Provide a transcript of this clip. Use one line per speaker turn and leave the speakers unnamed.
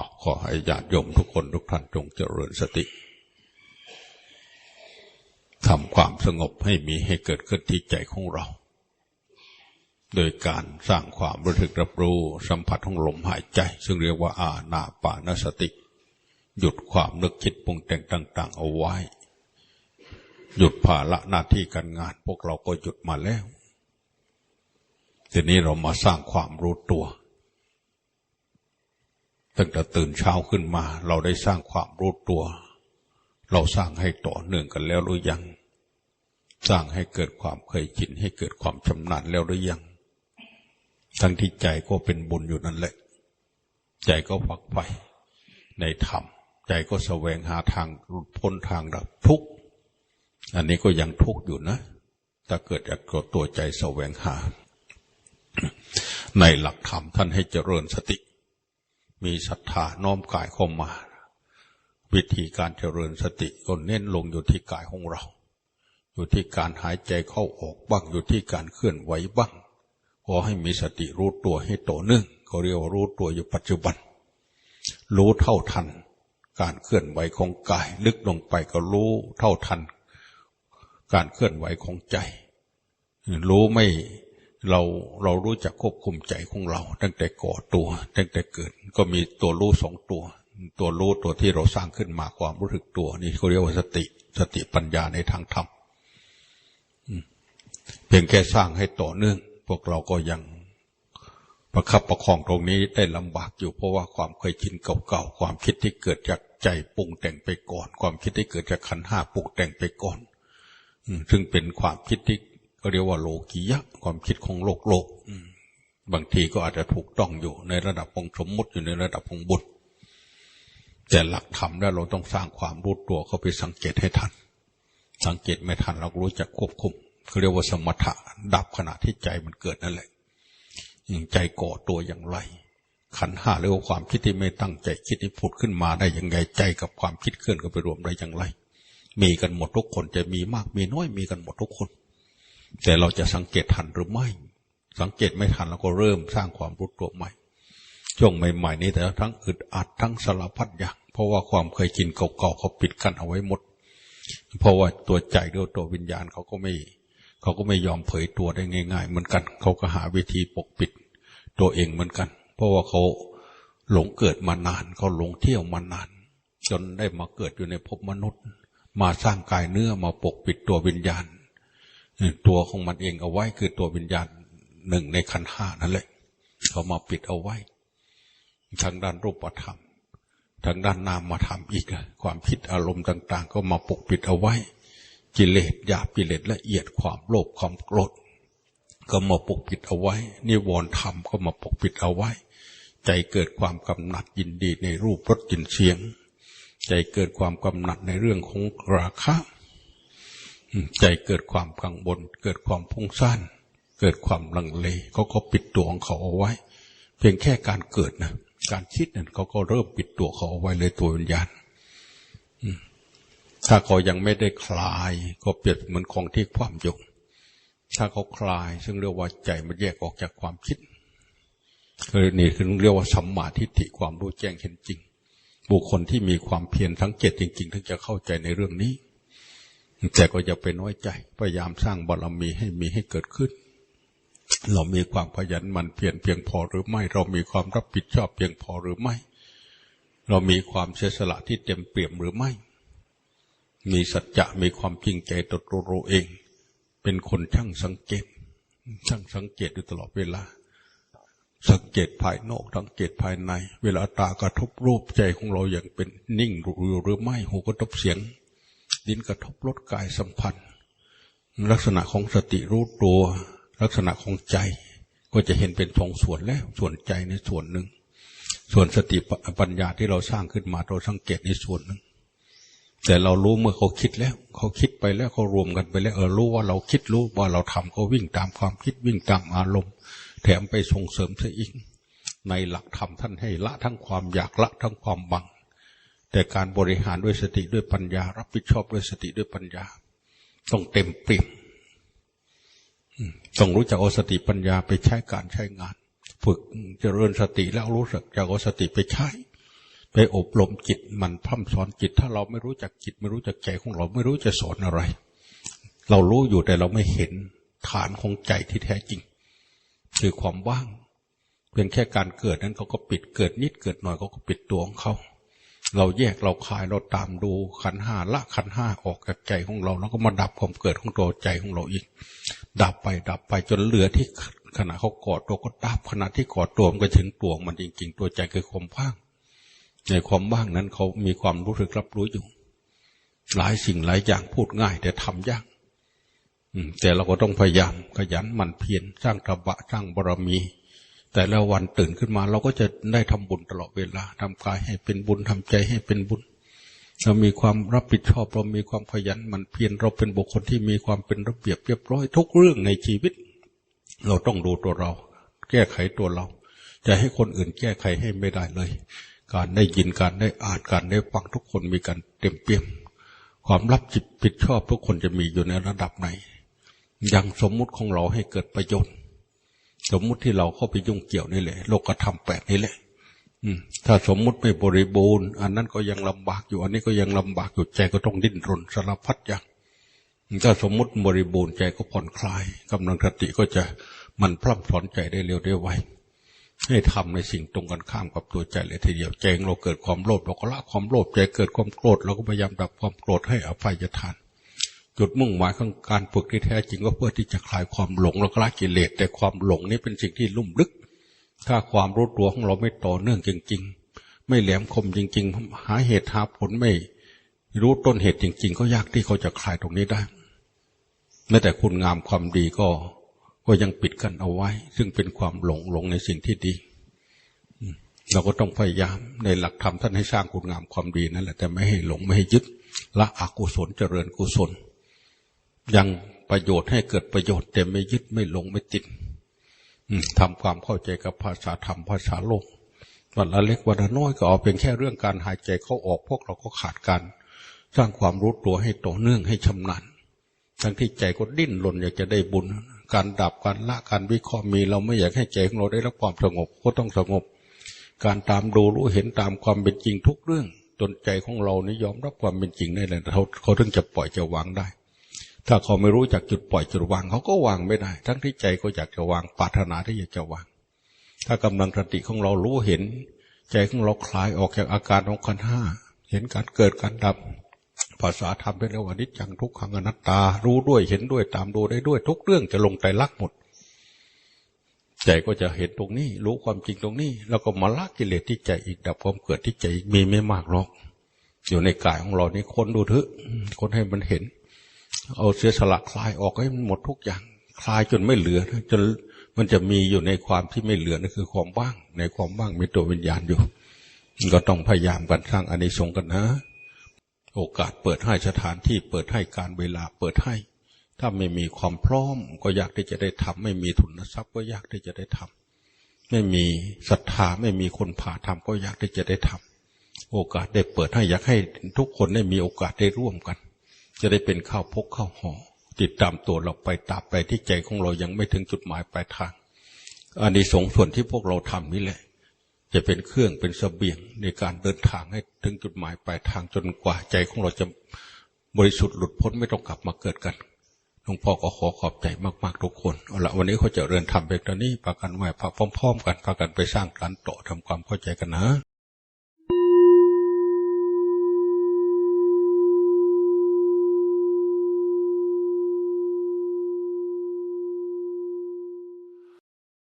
อขอให้ญาติโยมทุกคนทุกท่านจงเจริญสติทำความสงบให้มีให้เกิดขึ้นที่ใจของเรา โดยการสร้างความรู้สึกรับรู้สัมผัสของลมหายใจ ซึ่งเรียกว่าอาณาปานสติ หยุดความนึกคิดปรุงแต่งต่าง ๆ เอาไว้ หยุดภาระหน้าที่การงาน พวกเราก็หยุดมาแล้ว ทีนี้เรามาสร้างความรู้ตัว ตั้งแต่ตื่นเช้าขึ้นมา เราได้สร้างความรู้ตัว เราสร้างให้ต่อเนื่องกันแล้วหรือยัง สร้างให้เกิดความเคยชินให้เกิดความชำนาญแล้วหรือยัง ทั้งที่ใจก็เป็นบุญอยู่นั่นแหละ ใจก็ฝักใฝ่ในธรรม ใจก็แสวงหาทางรุดพ้นทางดับทุกข์ อันนี้ก็ยังทุกข์อยู่นะ ถ้าเกิดจากตัวใจแสวงหา ในหลักธรรมท่านให้เจริญสติ มีศรัทธาน้อมกายเข้ามา วิธีการเจริญสติก็เน้นลงอยู่ที่กายของเรา อยู่ที่การหายใจเข้าออกบ้างอยู่ที่การเคลื่อนไหวบ้างขอให้มีสติรู้ตัวให้โตเนื่องเขาเรียกว่ารู้ตัวอยู่ปัจจุบัน รู้เท่าทัน การเคลื่อนไหวของกาย ลึกลงไปก็รู้เท่าทัน การเคลื่อนไหวของใจ รู้ไม่ เราเรารู้จักควบคุมใจของเรา ตั้งแต่ก่อตัว ตั้งแต่เกิด ก็มีตัวรู้สองตัว ตัวรู้ตัวที่เราสร้างขึ้นมาความรู้สึกตัว นี่เขาเรียกว่าสติสติปัญญาในทางธรรมเพียงแค่สร้างให้ต่อเนื่อง พวกเราก็ยังประคับประคองตรงนี้ได้ลำบากอยู่เพราะว่าความเคยชินเก่าๆความคิดที่เกิดจากใจปรุงแต่งไปก่อน ความคิดที่เกิดจากขันห้าปรุงแต่งไปก่อนซึ่งเป็นความคิดที่ ก็เรียกว่าโลกียะความคิดของโลกโลกบางทีก็อาจจะถูกต้องอยู่ในระดับของสมมติอยู่ในระดับของบุญแต่หลักธรรมแล้วเราต้องสร้างความรู้ตัวเข้าไปสังเกตให้ทัน สังเกตไม่ทันเรารู้จักควบคุมเขาเรียกว่าสมถะดับขณะที่ใจมันเกิดนั่นแหละใจก่อตัวอย่างไร ขันห้าเรียกว่าความคิดที่ไม่ตั้งใจคิดที่ผุดขึ้นมาได้ยังไงใจกับความคิดเคลื่อนก็ไปรวมได้อย่างไร มีกันหมดทุกคนจะมีมากมีน้อยมีกันหมดทุกคน แต่เราจะสังเกตทันหรือไม่ สังเกตไม่ทันเราก็เริ่มสร้างความรู้ตัวใหม่ ช่วงใหม่ๆนี้แต่ทั้งอึดอัดทั้งสารพัดอย่าง เพราะว่าความเคยกินเก่าๆเขาปิดกั้นเอาไว้หมด เพราะว่าตัวใจด้วยตัววิญญาณเขาก็ไม่เขาก็ไม่ยอมเผยตัวได้ง่าย ๆ เหมือนกัน เขาก็หาวิธีปกปิดตัวเองเหมือนกัน เพราะว่าเขาหลงเกิดมานาน เขาหลงเที่ยวมานาน จนได้มาเกิดอยู่ในภพมนุษย์ มาสร้างกายเนื้อมาปกปิดตัววิญญาณ ตัวของมันเองเอาไว้คือตัววิญญาณหนึ่งในขันห้านั่นแหละเขามาปิดเอาไว้ ทางด้านรูปธรรม ทางด้านนามธรรมอีก ความคิดอารมณ์ต่าง ๆ ก็มาปกปิดเอาไว้ กิเลสหยาบกิเลสละเอียดความโลภความโกรธก็มาปกปิดเอาไว้ นิวรณ์ธรรมก็มาปกปิดเอาไว้ ใจเกิดความกำหนัดยินดีในรูปรสกลิ่นเสียง ใจเกิดความกำหนัดในเรื่องของราคะ ใจเกิดความกังวลเกิดความพุ่งสั้นเกิดความลังเลเขาก็ปิดตัวของเขาเอาไว้ เพียงแค่การเกิดนะการคิดนั่นเขาก็เริ่มปิดตัวเขาเอาไว้เลยตัววิญญาณถ้าเขายังไม่ได้คลาย ก็เปรียบเหมือนของที่ความยงถ้าเขาคลาย ซึ่งเรียกว่าใจมันแยกออกจากความคิดคือนี่คือเรียกว่าสัมมาทิฏฐิความรู้แจ้งเห็นจริง บุคคลที่มีความเพียรทั้งเจตจริง ๆ ถึงจะเข้าใจในเรื่องนี้ แต่ก็อย่าไปน้อยใจ พยายามสร้างบารมีให้มีให้เกิดขึ้น เรามีความพยันมันเพียรเพียงพอหรือไม่ เรามีความรับผิดชอบเพียงพอหรือไม่ เรามีความเสียสละที่เต็มเปี่ยมหรือไม่ มีสัจจะมีความจริงใจต่อตัวเราเอง เป็นคนช่างสังเกต ช่างสังเกตอยู่ตลอดเวลา สังเกตภายนอกสังเกตภายใน เวลาตากระทบรูปใจของเราอย่างเป็นนิ่งหรือไม่ หูกระทบเสียง ดินกระทบรสกายสัมพันธ์ลักษณะของสติรู้ตัว ลักษณะของใจ ก็จะเห็นเป็นสองส่วนแล้วส่วนใจในส่วนหนึ่ง ส่วนสติปัญญาที่เราสร้างขึ้นมาเราสังเกตในส่วนหนึ่งแต่เรารู้เมื่อเขาคิดแล้ว เขาคิดไปแล้วเขารวมกันไปแล้วเออรู้ว่าเราคิดรู้ว่าเราทำเขาวิ่งตามความคิดวิ่งตามอารมณ์ แถมไปส่งเสริมซะอีก ในหลักธรรมท่านให้ละทั้งความอยากละทั้งความบัง แต่การบริหารด้วยสติด้วยปัญญา รับผิดชอบด้วยสติด้วยปัญญา ต้องเต็มเปี่ยมต้องรู้จักเอาสติปัญญาไปใช้การใช้งาน ฝึกเจริญสติแล้วรู้สึกจะเอาสติไปใช้ ไปอบรมจิตมันพร่ำสอนจิต ถ้าเราไม่รู้จักจิต ไม่รู้จักใจของเราไม่รู้จะสอนอะไร เรารู้อยู่แต่เราไม่เห็นฐานของใจที่แท้จริง คือความว่างเพียงแค่การเกิดนั้นเขาก็ปิดเกิดนิดเกิดหน่อยเขาก็ปิดตัวของเขา เราแยกเราคายเราตามดูขันห้าละขันห้าออกจากใจของเราแล้วก็มาดับความเกิดของตัวใจของเราอีก ดับไปดับไปจนเหลือที่ขณะเขากอดตัวก็ดับขณะที่กอดตัวมันก็ถึงตัวมันจริง ๆ ตัวใจคือความว่าง ในความว่างนั้นเขามีความรู้สึกรับรู้อยู่ หลายสิ่งหลายอย่างพูดง่าย แต่ทำยากแต่เราก็ต้องพยายามขยันหมั่นเพียรสร้างตบะสร้างบารมี แต่ละวันตื่นขึ้นมา เราก็จะได้ทำบุญตลอดเวลาทำกายให้เป็นบุญทำใจให้เป็นบุญ เรามีความรับผิดชอบเรามีความขยันมันเพียรเราเป็นบุคคลที่มีความเป็นระเบียบเรียบร้อยทุกเรื่องในชีวิต เราต้องดูตัวเรา แก้ไขตัวเรา จะให้คนอื่นแก้ไขให้ไม่ได้เลย การได้ยินการได้อ่านการได้ฟังทุกคนมีการเต็มเปี่ยมความรับผิดชอบทุกคนจะมีอยู่ในระดับไหนยังสมมุติของเราให้เกิดประโยชน์ สมมุติที่เราเข้าไปยุ่งเกี่ยวนี่แหละโลกธรรมแปดนี่แหละถ้าสมมุติไม่บริบูรณ์ อันนั้นก็ยังลำบากอยู่ อันนี้ก็ยังลำบากอยู่ใจก็ต้องดิ้นรนสารพัดอย่างถ้าสมมุติบริบูรณ์ใจก็ผ่อนคลายกำลังสติก็จะมันพร่ำสอนใจได้เร็วได้ไวให้ทำในสิ่งตรงกันข้ามกับตัวใจเลยทีเดียวใจงเราเกิดความโลภเราก็ละความโลภใจเกิดความโกรธเราก็พยายามดับความโกรธให้อภัยทาน จุดมุ่งหมายของการฝึกที่แท้จริงก็เพื่อที่จะคลายความหลงและละกิเลสแต่ความหลงนี้เป็นสิ่งที่ลุ่มลึก ถ้าความรู้ตัวของเราไม่ต่อเนื่องจริง ๆ ไม่แหลมคมจริง ๆ หาเหตุหาผลไม่รู้ต้นเหตุจริง ๆ ก็ยากที่เขาจะคลายตรงนี้ได้แม้แต่คุณงามความดีก็ก็ยังปิดกันเอาไว้ ซึ่งเป็นความหลงหลงในสิ่งที่ดีเราก็ต้องพยายามในหลักธรรมท่านให้สร้างคุณงามความดีนั่นแหละแต่ไม่ให้หลงไม่ให้ยึดละอกุศลเจริญกุศล ยังประโยชน์ให้เกิดประโยชน์แต่ไม่ยึดไม่หลงไม่ติดทำความเข้าใจกับภาษาธรรมภาษาโลกวันละเล็กวันละน้อยก็เอาเพียงแค่เรื่องการหายใจเข้าออก พวกเราก็ขาดการสร้างความรู้ตัวให้ต่อเนื่องให้ชำนาญทั้งที่ใจก็ดิ้นรนอยากจะได้บุญ การดับการละการวิเคราะห์มี เราไม่อยากให้ใจของเราได้รับความสงบก็ต้องสงบ การตามดูรู้เห็นตามความเป็นจริงทุกเรื่องจนใจของเรานี่ยอมรับความเป็นจริงได้เลยเขาเขาถึงจะปล่อยจะวางได้ ถ้าเขาไม่รู้จักจุดปล่อยจุดวางเขาก็วางไม่ได้ ทั้งที่ใจก็อยากจะวางปรารถนาที่อยากจะวาง ถ้ากำลังสติของเรารู้เห็น ใจของเราคลายออกจากอาการของขันห้าเห็นการเกิดการดับ ภาษาธรรมเป็นเรื่องว่านิจจังทุกขังอนัตตา รู้ด้วยเห็นด้วยตามดูได้ด้วย ทุกเรื่องจะลงใจรักหมด ใจก็จะเห็นตรงนี้ รู้ความจริงตรงนี้ แล้วก็มาละกิเลสที่ใจอีกดับความเกิดที่ใจอีกมีไม่มากหรอก อยู่ในกายของเรานี่คนดูเถอะคนให้มันเห็น เอาเสียสละคลายออกให้มันหมดทุกอย่าง คลายจนไม่เหลือจนมันจะมีอยู่ในความที่ไม่เหลือนั่นคือความว่าง ในความว่างมีตัววิญญาณอยู่ก็ต้องพยายามกันสร้างอานิสงส์กันนะ โอกาสเปิดให้สถานที่เปิดให้การเวลาเปิดให้ ถ้าไม่มีความพร้อม ก็ยากที่จะได้ทำไม่มีทุนทรัพย์ก็ยากที่จะได้ทำไม่มีศรัทธาไม่มีคนผ่าทำก็ยากที่จะได้ทำโอกาสได้เปิดให้อยากให้ทุกคนได้มีโอกาสได้ร่วมกัน จะได้เป็นข้าวพกข้าวห่อติดตามตัวเราไปตราบไปที่ใจของเรายังไม่ถึงจุดหมายปลายทางอันนี้สงส่วนที่พวกเราทำนี่แหละ จะเป็นเครื่องเป็นสเสบียงในการเดินทางให้ถึงจุดหมายปลายทางจนกว่าใจของเราจะบริสุทธิ์หลุดพ้นไม่ต้องกลับมาเกิดกันหลวงพ่อก็ขอขอบใจมากๆทุกคนเอาละวันนี้เขาจะเรียนทำเป็นตอนนี้พากันไหวพาพร้อม ๆ กันพากันไปสร้างการโตทำความเข้าใจกันนะ